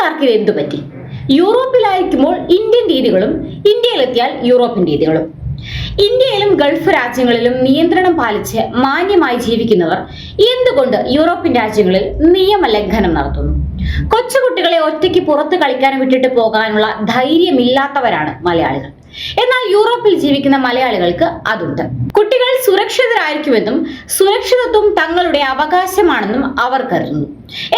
ഇന്ത്യക്കാർക്ക് എന്തു പറ്റി? യൂറോപ്പിലായിരിക്കുമ്പോൾ ഇന്ത്യൻ രീതികളും ഇന്ത്യയിലെത്തിയാൽ യൂറോപ്യൻ രീതികളും. ഇന്ത്യയിലും ഗൾഫ് രാജ്യങ്ങളിലും നിയന്ത്രണം പാലിച്ച് മാന്യമായി ജീവിക്കുന്നവർ എന്തുകൊണ്ട് യൂറോപ്യൻ രാജ്യങ്ങളിൽ നിയമലംഘനം നടത്തുന്നു? കൊച്ചുകുട്ടികളെ ഒറ്റയ്ക്ക് പുറത്ത് കളിക്കാൻ വിട്ടിട്ട് പോകാനുള്ള ധൈര്യമില്ലാത്തവരാണ് മലയാളികൾ. എന്നാൽ യൂറോപ്പിൽ ജീവിക്കുന്ന മലയാളികൾക്ക് അതുണ്ട്. കുട്ടികൾ സുരക്ഷിതരായിരിക്കുമെന്നും സുരക്ഷിതത്വം തങ്ങളുടെ അവകാശമാണെന്നും അവർ കരുതുന്നു.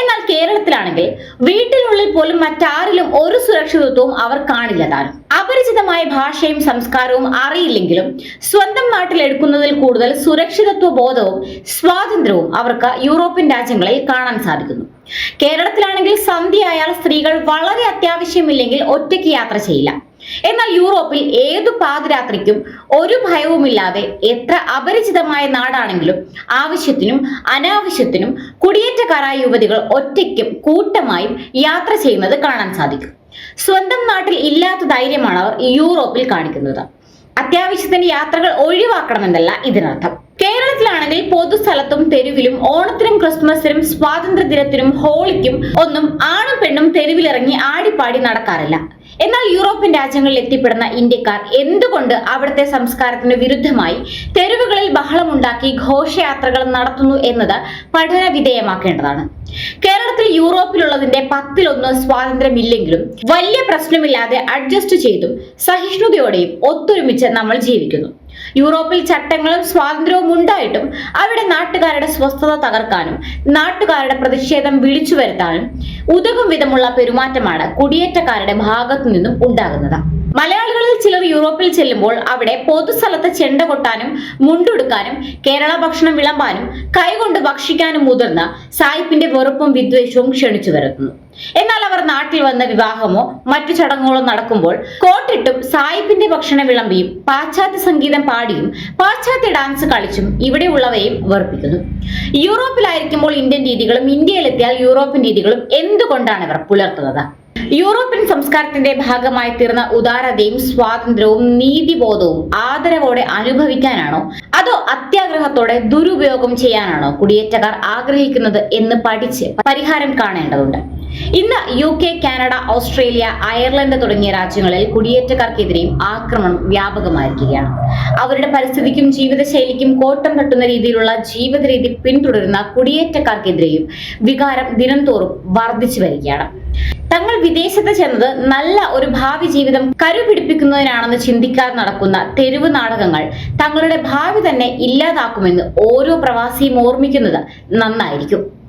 എന്നാൽ കേരളത്തിലാണെങ്കിൽ വീട്ടിനുള്ളിൽ പോലും മറ്റാരിലും ഒരു സുരക്ഷിതത്വവും അവർ കാണില്ല താനും. അപരിചിതമായ ഭാഷയും സംസ്കാരവും അറിയില്ലെങ്കിലും സ്വന്തം നാട്ടിൽ എടുക്കുന്നതിൽ കൂടുതൽ സുരക്ഷിതത്വ ബോധവും സ്വാതന്ത്ര്യവും അവർക്ക് യൂറോപ്യൻ രാജ്യങ്ങളിൽ കാണാൻ സാധിക്കുന്നു. കേരളത്തിലാണെങ്കിൽ സന്ധ്യയായാൽ സ്ത്രീകൾ വളരെ അത്യാവശ്യമില്ലെങ്കിൽ ഒറ്റയ്ക്ക് യാത്ര ചെയ്യില്ല. എന്നാൽ യൂറോപ്പിൽ ഏതു പാതിരാത്രിക്കും ഒരു ഭയവുമില്ലാതെ എത്ര അപരിചിതമായ നാടാണെങ്കിലും ആവശ്യത്തിനും അനാവശ്യത്തിനും കുടിയേറ്റക്കാരായ യുവതികൾ ഒറ്റയ്ക്കും കൂട്ടമായും യാത്ര ചെയ്യുന്നത് കാണാൻ സാധിക്കും. സ്വന്തം നാട്ടിൽ ഇല്ലാത്ത ധൈര്യമാണ് അവർ യൂറോപ്പിൽ കാണിക്കുന്നത്. അത്യാവശ്യത്തിന്റെ യാത്രകൾ ഒഴിവാക്കണമെന്നല്ല ഇതിനർത്ഥം. കേരളത്തിലാണെങ്കിൽ പൊതുസ്ഥലത്തും തെരുവിലും ഓണത്തിനും ക്രിസ്മസിനും സ്വാതന്ത്ര്യ ദിനത്തിനും ഹോളിക്കും ഒന്നും ആണും പെണ്ണും തെരുവിലിറങ്ങി ആടിപ്പാടി നടക്കാറില്ല. എന്നാൽ യൂറോപ്യൻ രാജ്യങ്ങളിൽ എത്തിപ്പെടുന്ന ഇന്ത്യക്കാർ എന്തുകൊണ്ട് അവിടുത്തെ സംസ്കാരത്തിന് വിരുദ്ധമായി തെരുവുകളിൽ ബഹളമുണ്ടാക്കി ഘോഷയാത്രകൾ നടത്തുന്നു എന്നത് പഠന വിധേയമാക്കേണ്ടതാണ് കേരളത്തിൽ യൂറോപ്പിലുള്ളതിന്റെ പത്തിലൊന്ന് സ്വാതന്ത്ര്യമില്ലെങ്കിലും വലിയ പ്രശ്നമില്ലാതെ അഡ്ജസ്റ്റ് ചെയ്തും സഹിഷ്ണുതയോടെയും ഒത്തൊരുമിച്ച് നമ്മൾ ജീവിക്കുന്നു. യൂറോപ്പിൽ ചട്ടങ്ങളും സ്വാതന്ത്ര്യവും ഉണ്ടായിട്ടും അവിടെ നാട്ടുകാരുടെ സ്വസ്ഥത തകർക്കാനും നാട്ടുകാരുടെ പ്രതിഷേധം വിളിച്ചു വരുത്താനും ഉതകും വിധമുള്ള പെരുമാറ്റമാണ് കുടിയേറ്റക്കാരുടെ ഭാഗത്തു നിന്നും ഉണ്ടാകുന്നത്. മലയാളികളിൽ ചിലർ യൂറോപ്പിൽ ചെല്ലുമ്പോൾ അവിടെ പൊതുസ്ഥലത്ത് ചെണ്ട കൊട്ടാനും മുണ്ടുടുക്കാനും കേരള ഭക്ഷണം വിളമ്പാനും കൈകൊണ്ട് ഭക്ഷിക്കാനും മുതിർന്ന സായിപ്പിന്റെ വെറുപ്പും വിദ്വേഷവും ക്ഷണിച്ചു വരുത്തുന്നു എന്നാൽ അവർ നാട്ടിൽ വന്ന വിവാഹമോ മറ്റു ചടങ്ങുകളോ നടക്കുമ്പോൾ കോട്ടിട്ടും സായിപ്പിന്റെ ഭക്ഷണ വിളമ്പിയും പാശ്ചാത്യ സംഗീതം പാടിയും പാശ്ചാത്യ ഡാൻസ് കളിച്ചും ഇവിടെയുള്ളവയും വെറുപ്പിക്കുന്നു. യൂറോപ്പിലായിരിക്കുമ്പോൾ ഇന്ത്യൻ രീതികളും ഇന്ത്യയിലെത്തിയാൽ യൂറോപ്യൻ രീതികളും എന്തുകൊണ്ടാണ് ഇവർ പുലർത്തുന്നത്? യൂറോപ്യൻ സംസ്കാരത്തിന്റെ ഭാഗമായി തീർന്ന ഉദാരതയും സ്വാതന്ത്ര്യവും നീതിബോധവും ആദരവോടെ അനുഭവിക്കാനാണോ? അതോ അത്യാഗ്രഹത്തോടെ ദുരുപയോഗം ചെയ്യാനാണോ കുടിയേറ്റക്കാർ ആഗ്രഹിക്കുന്നത് എന്ന് പഠിച്ച് പരിഹാരം കാണേണ്ടതുണ്ട്. ഇന്ന് U K Canada Australia Ireland തുടങ്ങിയ രാജ്യങ്ങളിൽ കുടിയേറ്റക്കാർക്കെതിരെയും ആക്രമണം വ്യാപകമായിരിക്കുകയാണ്. അവരുടെ പരിസ്ഥിതിക്കും ജീവിതശൈലിക്കും കോട്ടം തട്ടുന്ന രീതിയിലുള്ള ജീവിത രീതി പിന്തുടരുന്ന കുടിയേറ്റക്കാർക്കെതിരെയും വികാരം ദിനംതോറും വർദ്ധിച്ചു വരികയാണ്. തങ്ങൾ വിദേശത്ത് ചെന്നത് നല്ല ഒരു ഭാവി ജീവിതം കരുപിടിപ്പിക്കുന്നതിനാണെന്ന് ചിന്തിക്കാൻ നടക്കുന്ന തെരുവ് നാടകങ്ങൾ തങ്ങളുടെ ഭാവി തന്നെ ഇല്ലാതാക്കുമെന്ന് ഓരോ പ്രവാസിയും ഓർമ്മിക്കുന്നത് നന്നായിരിക്കും.